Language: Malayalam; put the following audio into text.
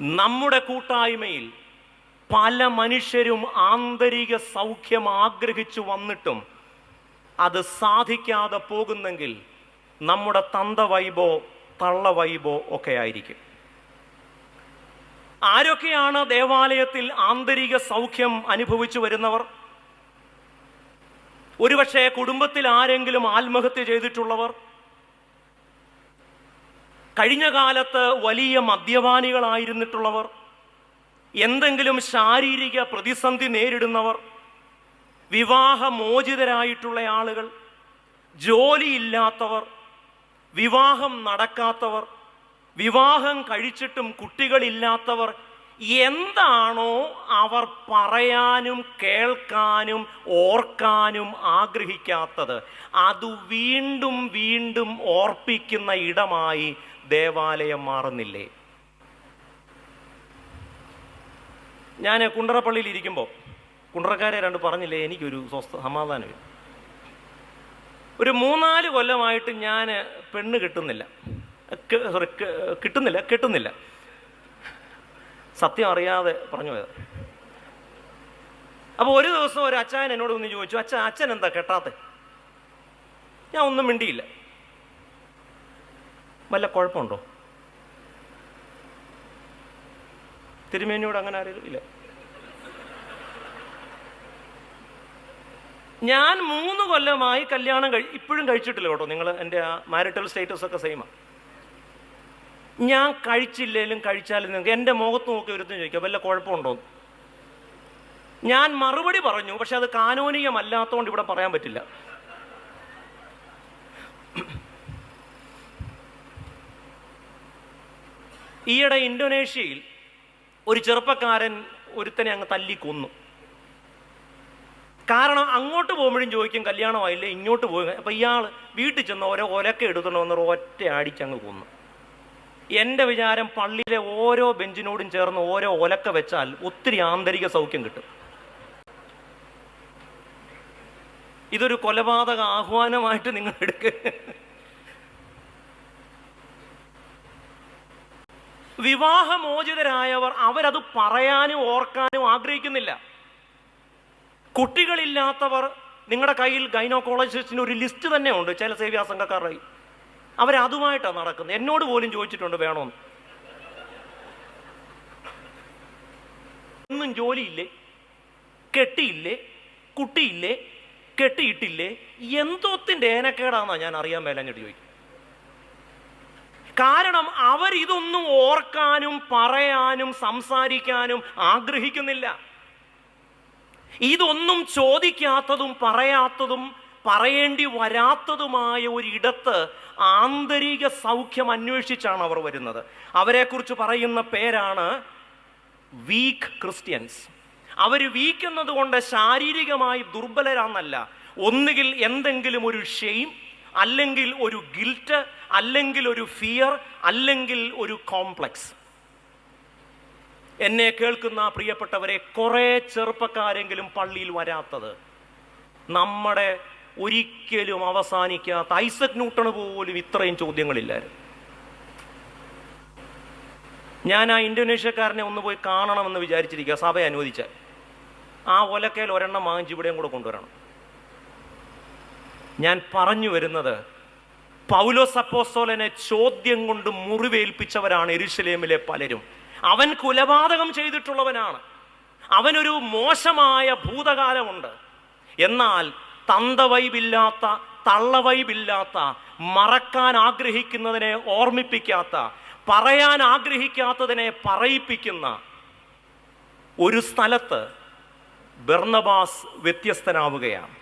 നമ്മുടെ കൂട്ടായ്മയിൽ പല മനുഷ്യരും ആന്തരിക സൗഖ്യം ആഗ്രഹിച്ചു വന്നിട്ടും അത് സാധിക്കാതെ പോകുന്നെങ്കിൽ നമ്മുടെ തന്ത വൈബോ തള്ള വൈബോ ഒക്കെ ആയിരിക്കും. ആരൊക്കെയാണ് ദേവാലയത്തിൽ ആന്തരിക സൗഖ്യം അനുഭവിച്ചു വരുന്നവർ? ഒരുപക്ഷെ കുടുംബത്തിൽ ആരെങ്കിലും ആത്മഹത്യ ചെയ്തിട്ടുള്ളവർ കഴിഞ്ഞ കാലത്ത് വലിയ മദ്യപാനികളായിരുന്നിട്ടുള്ളവർ എന്തെങ്കിലും ശാരീരിക പ്രതിസന്ധി നേരിടുന്നവർ വിവാഹമോചിതരായിട്ടുള്ള ആളുകൾ ജോലിയില്ലാത്തവർ വിവാഹം നടക്കാത്തവർ വിവാഹം കഴിച്ചിട്ടും കുട്ടികളില്ലാത്തവർ എന്താണോ അവർ പറയാനും കേൾക്കാനും ഓർക്കാനും ആഗ്രഹിക്കാത്തത് അത് വീണ്ടും വീണ്ടും ഓർപ്പിക്കുന്ന ഇടമായി ദേവാലയം മാറുന്നില്ലേ? ഞാൻ കുണ്ടറപ്പള്ളിയിൽ ഇരിക്കുമ്പോൾ കുണ്ടറക്കാരെ രണ്ട് പറഞ്ഞില്ലേ എനിക്കൊരു സ്വസ്ഥ സമാധാനമില്ല. ഒരു മൂന്നാൽ കൊല്ലമായിട്ട് ഞാൻ പെണ്ണ് കിട്ടുന്നില്ല. സോറി കിട്ടുന്നില്ല കിട്ടുന്നില്ല. സത്യം അറിയാതെ പറഞ്ഞു പോയത്. അപ്പോൾ ഒരു ദിവസം ഒരു അച്ഛൻ എന്നോട് ഒന്ന് ചോദിച്ചു അച്ഛൻ അച്ഛൻ എന്താ കെട്ടാത്തെ? ഞാൻ ഒന്നും മിണ്ടിയില്ല. വല്ല കുഴപ്പമുണ്ടോ? തിരുമേനിയോട് അങ്ങനെ ആരെയും ഇല്ല. ഞാൻ മൂന്ന് കൊല്ലമായി കല്യാണം കഴി ഇപ്പോഴും കഴിച്ചിട്ടില്ല കേട്ടോ. നിങ്ങൾ എന്റെ ആ മാരിറ്റൽ സ്റ്റേറ്റസ് ഒക്കെ സെയിമാണ് ഞാൻ കഴിച്ചില്ലേലും കഴിച്ചാലും നിങ്ങൾക്ക് എന്റെ മുഖത്ത് നോക്കി ഒരുത്തും ചോദിക്കാം വല്ല കുഴപ്പമുണ്ടോ? ഞാൻ മറുപടി പറഞ്ഞു പക്ഷെ അത് കാനോനികമല്ലാത്തതുകൊണ്ട് ഇവിടെ പറയാൻ പറ്റില്ല. ഈയിടെ ഇന്തോനേഷ്യയിൽ ഒരു ചെറുപ്പക്കാരൻ ഒരുത്തനെ അങ്ങ് തല്ലി കൊന്നു. കാരണം അങ്ങോട്ട് പോകുമ്പോഴും ചോദിക്കും കല്യാണമായില്ലേ? ഇങ്ങോട്ട് പോയി. അപ്പം ഇയാൾ വീട്ടിൽ ചെന്ന് ഓരോ ഒലക്ക വന്നൊരു ഒറ്റ അടിച്ചങ്ങ് കൊന്നു. എന്റെ വിചാരം പള്ളിയിലെ ഓരോ ബെഞ്ചിനോടും ചേർന്ന് ഓരോ ഒലക്ക വെച്ചാൽ ഒത്തിരി ആന്തരിക സൗഖ്യം കിട്ടും. ഇതൊരു കൊലപാതക ആഹ്വാനമായിട്ട് നിങ്ങൾ എടുക്കുക വിവാഹമോചിതരായവർ അവരത് പറയാനും ഓർക്കാനും ആഗ്രഹിക്കുന്നില്ല. കുട്ടികളില്ലാത്തവർ നിങ്ങളുടെ കയ്യിൽ ഗൈനോക്കോളജിസ്റ്റിന് ഒരു ലിസ്റ്റ് തന്നെ ഉണ്ട് ചില സേവ്യാ സംഘക്കാരായി. അവരതുമായിട്ടാണ് നടക്കുന്നത്. എന്നോട് പോലും ചോദിച്ചിട്ടുണ്ട് വേണമെന്ന് ഒന്നും ജോലിയില്ലേ? കെട്ടിയില്ലേ? കുട്ടിയില്ലേ? കെട്ടിയിട്ടില്ലേ? എന്തോത്തിന്റെ ഏനക്കേടാന്നാ ഞാൻ അറിയാൻ മേലാഞ്ഞിട്ട് ചോദിക്കും കാരണം അവർ ഇതൊന്നും ഓർക്കാനും പറയാനും സംസാരിക്കാനും ആഗ്രഹിക്കുന്നില്ല. ഇതൊന്നും ചോദിക്കാത്തതും പറയാത്തതും പറയേണ്ടി വരാത്തതുമായ ഒരിടത്ത് ആന്തരിക സൗഖ്യം അന്വേഷിച്ചാണ് അവർ വരുന്നത്. അവരെക്കുറിച്ച് പറയുന്ന പേരാണ് വീക്ക് ക്രിസ്ത്യൻസ്. അവർ വീക്ക് എന്നതുകൊണ്ട് ശാരീരികമായി ദുർബലരാന്നല്ല. ഒന്നുകിൽ എന്തെങ്കിലും ഒരു ഷെയിം അല്ലെങ്കിൽ ഒരു ഗിൽറ്റ് അല്ലെങ്കിൽ ഒരു ഫിയർ അല്ലെങ്കിൽ ഒരു കോംപ്ലക്സ് എന്നെ കേൾക്കുന്ന പ്രിയപ്പെട്ടവരെ കുറേ ചെറുപ്പക്കാരെങ്കിലും പള്ളിയിൽ വരാത്തത് നമ്മുടെ ഒരിക്കലും അവസാനിക്കാത്ത ഐസക് ന്യൂട്ടണ് പോലും ഇത്രയും ചോദ്യങ്ങളില്ലായിരുന്നു. ഞാൻ ആ ഇന്തോനേഷ്യക്കാരനെ ഒന്ന് പോയി കാണണമെന്ന് വിചാരിച്ചിരിക്കുക സഭ അനുവദിച്ചാൽ. ആ ഒലക്കയിൽ ഒരെണ്ണം വാങ്ങിച്ച് ഇവിടെയും കൂടെ കൊണ്ടുവരണം. ഞാൻ പറഞ്ഞു വരുന്നത് പൗലോ സപ്പോസോലനെ ചോദ്യം കൊണ്ട് മുറിവേൽപ്പിച്ചവരാണ് എരുശലേമിലെ പലരും. അവൻ കുലപാതകം ചെയ്തിട്ടുള്ളവനാണ്. അവനൊരു മോശമായ ഭൂതകാലമുണ്ട്. എന്നാൽ തന്തവൈബില്ലാത്ത തള്ളവൈബില്ലാത്ത മറക്കാൻ ആഗ്രഹിക്കുന്നതിനെ ഓർമ്മിപ്പിക്കാത്ത പറയാൻ ആഗ്രഹിക്കാത്തതിനെ പറയിപ്പിക്കുന്ന ഒരു സ്ഥലത്ത് ബെർണബാസ് വ്യത്യസ്തനാവുകയാണ്.